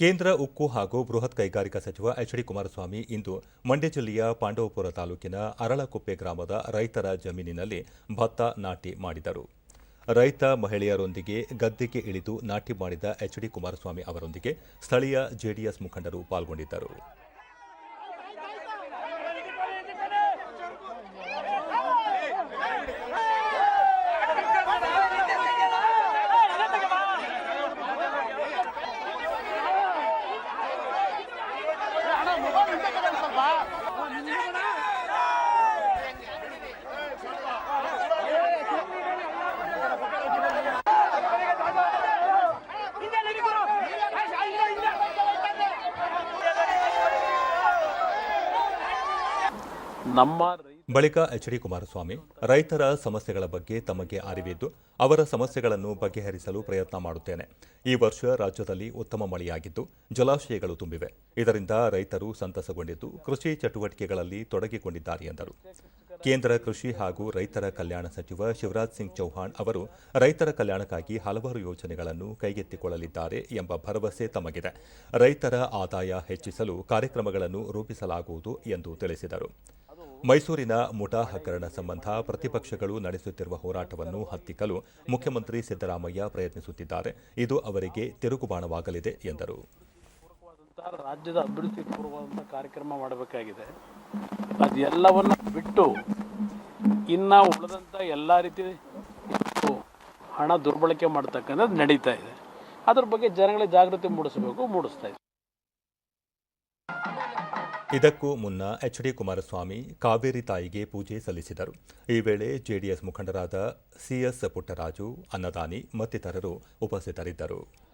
ಕೇಂದ್ರ ಉಕ್ಕು ಹಾಗೂ ಬೃಹತ್ ಕೈಗಾರಿಕಾ ಸಚಿವ ಎಚ್ ಡಿ ಕುಮಾರಸ್ವಾಮಿ ಇಂದು ಮಂಡ್ಯ ಜಿಲ್ಲೆಯ ಪಾಂಡವಪುರ ತಾಲೂಕಿನ ಅರಳಕುಪ್ಪೆ ಗ್ರಾಮದ ರೈತರ ಜಮೀನಿನಲ್ಲಿ ಭತ್ತ ನಾಟಿ ಮಾಡಿದರು. ರೈತ ಮಹಿಳೆಯರೊಂದಿಗೆ ಗದ್ದೆಗೆ ಇಳಿದು ನಾಟಿ ಮಾಡಿದ ಎಚ್ ಡಿ ಕುಮಾರಸ್ವಾಮಿ ಅವರೊಂದಿಗೆ ಸ್ಥಳೀಯ ಜೆಡಿಎಸ್ ಮುಖಂಡರು ಪಾಲ್ಗೊಂಡಿದ್ದರು. ನಮ್ಮ ಬಳಿಕ ಎಚ್ ಡಿ ಕುಮಾರಸ್ವಾಮಿ, ರೈತರ ಸಮಸ್ಯೆಗಳ ಬಗ್ಗೆ ತಮಗೆ ಅರಿವಿದ್ದು ಅವರ ಸಮಸ್ಯೆಗಳನ್ನು ಬಗೆಹರಿಸಲು ಪ್ರಯತ್ನ ಮಾಡುತ್ತೇನೆ. ಈ ವರ್ಷ ರಾಜ್ಯದಲ್ಲಿ ಉತ್ತಮ ಮಳೆಯಾಗಿದ್ದು ಜಲಾಶಯಗಳು ತುಂಬಿವೆ. ಇದರಿಂದ ರೈತರು ಸಂತಸಗೊಂಡಿದ್ದು ಕೃಷಿ ಚಟುವಟಿಕೆಗಳಲ್ಲಿ ತೊಡಗಿಕೊಂಡಿದ್ದಾರೆ ಎಂದರು. ಕೇಂದ್ರ ಕೃಷಿ ಹಾಗೂ ರೈತರ ಕಲ್ಯಾಣ ಸಚಿವ ಶಿವರಾಜ್ ಸಿಂಗ್ ಚೌಹಾಣ್ ಅವರು ರೈತರ ಕಲ್ಯಾಣಕ್ಕಾಗಿ ಹಲವಾರು ಯೋಜನೆಗಳನ್ನು ಕೈಗೆತ್ತಿಕೊಳ್ಳಲಿದ್ದಾರೆ ಎಂಬ ಭರವಸೆ ತಮಗಿದೆ. ರೈತರ ಆದಾಯ ಹೆಚ್ಚಿಸಲು ಕಾರ್ಯಕ್ರಮಗಳನ್ನು ರೂಪಿಸಲಾಗುವುದು ಎಂದು ತಿಳಿಸಿದರು. ಮೈಸೂರಿನ ಮುಠಾ ಹಗರಣ ಸಂಬಂಧ ಪ್ರತಿಪಕ್ಷಗಳು ನಡೆಸುತ್ತಿರುವ ಹೋರಾಟವನ್ನು ಹತ್ತಿಕ್ಕಲು ಮುಖ್ಯಮಂತ್ರಿ ಸಿದ್ದರಾಮಯ್ಯ ಪ್ರಯತ್ನಿಸುತ್ತಿದ್ದಾರೆ. ಇದು ಅವರಿಗೆ ತಿರುಗುಬಾಣವಾಗಲಿದೆ ಎಂದರು. ರಾಜ್ಯದ ಅಭಿವೃದ್ಧಿ ಪೂರ್ವವಾದಂಥ ಕಾರ್ಯಕ್ರಮ ಮಾಡಬೇಕಾಗಿದೆ. ಅದೆಲ್ಲವನ್ನು ಬಿಟ್ಟು ಇನ್ನು ಉಳಿದಂಥ ಎಲ್ಲ ರೀತಿ ಹಣ ದುರ್ಬಳಕೆ ಮಾಡ್ತಕ್ಕಂಥದ್ದು ನಡೀತಾ ಇದೆ. ಅದ್ರ ಬಗ್ಗೆ ಜನಗಳ ಜಾಗೃತಿ ಮೂಡಿಸಬೇಕು, ಮೂಡಿಸ್ತಾ ಇದೆ. ಇದಕ್ಕೂ ಮುನ್ನ ಎಚ್ ಡಿ ಕುಮಾರಸ್ವಾಮಿ ಕಾವೇರಿ ತಾಯಿಗೆ ಪೂಜೆ ಸಲ್ಲಿಸಿದರು. ಈ ವೇಳೆ ಜೆಡಿಎಸ್ ಮುಖಂಡರಾದ ಸಿಎಸ್ ಪುಟ್ಟರಾಜು, ಅನ್ನದಾನಿ ಮತ್ತಿತರರು ಉಪಸ್ಥಿತರಿದ್ದರು.